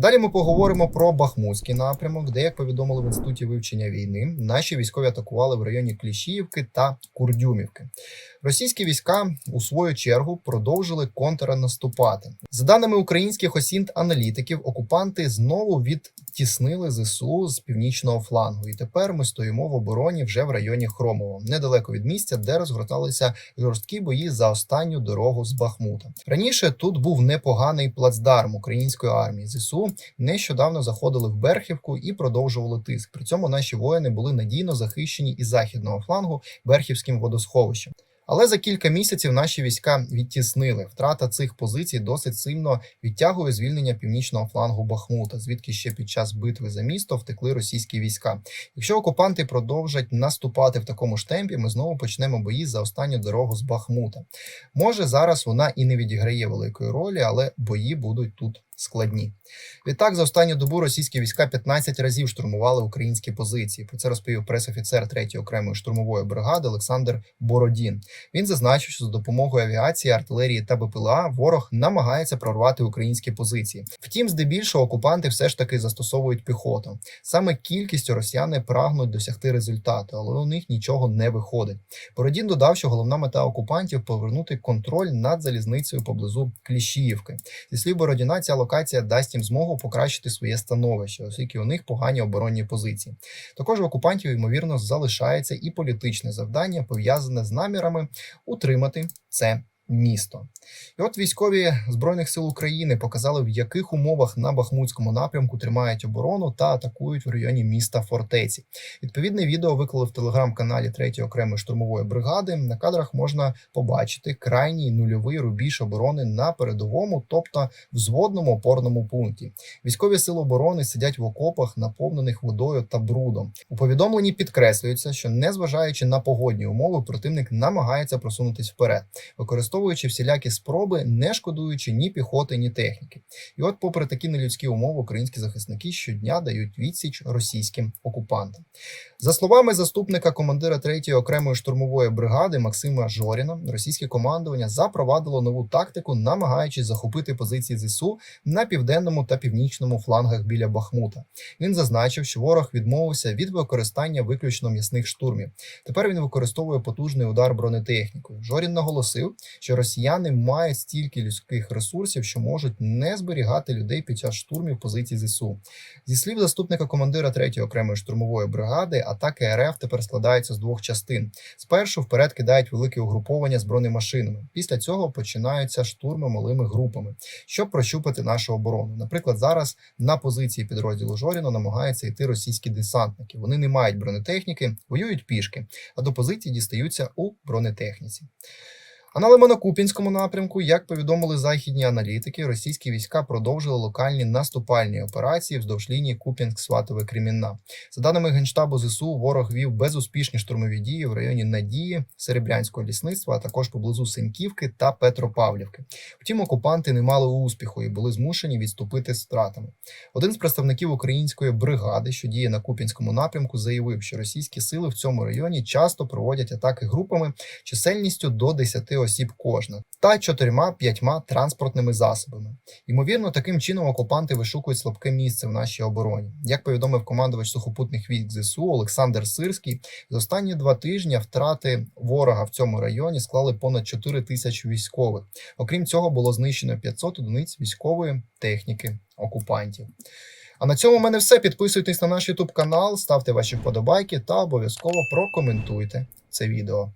Далі ми поговоримо про Бахмутський напрямок, де, як повідомили в інституті вивчення війни, наші військові атакували в районі Кліщіївки та Курдюмівки. Російські війська у свою чергу продовжили контрнаступати. За даними українських осінт аналітиків, окупанти знову відтіснили ЗСУ з північного флангу. І тепер ми стоїмо в обороні вже в районі Хромово, недалеко від місця, де розгорталися жорсткі бої за останню дорогу з Бахмута. Раніше тут був непоганий плацдарм української армії. ЗСУ нещодавно заходили в Берхівку і продовжували тиск. При цьому наші воїни були надійно захищені із західного флангу Берхівським водосховищем. Але за кілька місяців наші війська відтіснили. Втрата цих позицій досить сильно відтягує звільнення північного флангу Бахмута, звідки ще під час битви за місто втекли російські війська. Якщо окупанти продовжать наступати в такому ж темпі, ми знову почнемо бої за останню дорогу з Бахмута. Може зараз вона і не відіграє великої ролі, але бої будуть тут складні. Відтак, за останню добу російські війська 15 разів штурмували українські позиції. Про це розповів прес-офіцер 3-ї окремої штурмової бригади Олександр Бородін. Він зазначив, що за допомогою авіації, артилерії та БПЛА ворог намагається прорвати українські позиції. Втім, здебільшого окупанти все ж таки застосовують піхоту. Саме кількістю росіяни прагнуть досягти результату, але у них нічого не виходить. Бородін додав, що головна мета окупантів повернути контроль над залізницею поблизу Кліщіївки. Зі слів Бородіна, ця локація дасть їм змогу покращити своє становище, оскільки у них погані оборонні позиції. Також в окупантів ймовірно залишається і політичне завдання, пов'язане з намірами утримати це місто. І от військові збройних сил України показали, в яких умовах на Бахмутському напрямку тримають оборону та атакують в районі міста Фортеці. Відповідне відео виклали в телеграм-каналі 3-ї окремої штурмової бригади. На кадрах можна побачити крайній нульовий рубіж оборони на передовому, тобто взводному опорному пункті. Військові сили оборони сидять в окопах, наповнених водою та брудом. У повідомленні підкреслюється, що незважаючи на погодні умови, противник намагається просунутись вперед, використовуючи всілякі спроби, не шкодуючи ні піхоти, ні техніки. І от, попри такі нелюдські умови, українські захисники щодня дають відсіч російським окупантам. За словами заступника командира 3-ї окремої штурмової бригади Максима Жоріна, російське командування запровадило нову тактику, намагаючись захопити позиції ЗСУ на південному та північному флангах біля Бахмута. Він зазначив, що ворог відмовився від використання виключно м'ясних штурмів. Тепер він використовує потужний удар бронетехнікою. Жорін наголосив, що росіяни мають стільки людських ресурсів, що можуть не зберігати людей під час штурмів позицій ЗСУ. Зі слів заступника командира 3-ї окремої штурмової бригади, атаки РФ тепер складаються з двох частин. Спершу вперед кидають велике угруповання з бронемашинами. Після цього починаються штурми малими групами, щоб прощупати нашу оборону. Наприклад, зараз на позиції підрозділу Жоріно намагаються йти російські десантники. Вони не мають бронетехніки, воюють пішки, а до позицій дістаються у бронетехніці. А на Лиманокупінському напрямку, як повідомили західні аналітики, російські війська продовжили локальні наступальні операції вздовж лінії Купінськ-Сватове Кремінна. За даними генштабу ЗСУ, ворог вів безуспішні штурмові дії в районі Надії, Серебрянського лісництва, а також поблизу Синьківки та Петропавлівки. Втім, окупанти не мали успіху і були змушені відступити з втратами. Один з представників української бригади, що діє на Купінському напрямку, заявив, що російські сили в цьому районі часто проводять атаки групами чисельністю до 10 осіб кожна та чотирма-п'ятьма транспортними засобами. Ймовірно, таким чином окупанти вишукують слабке місце в нашій обороні. Як повідомив командувач сухопутних військ ЗСУ Олександр Сирський, за останні два тижні втрати ворога в цьому районі склали понад 4 тисячі військових. Окрім цього, було знищено 500 одиниць військової техніки окупантів. А на цьому в мене все. Підписуйтесь на наш YouTube канал, ставте ваші вподобайки та обов'язково прокоментуйте це відео.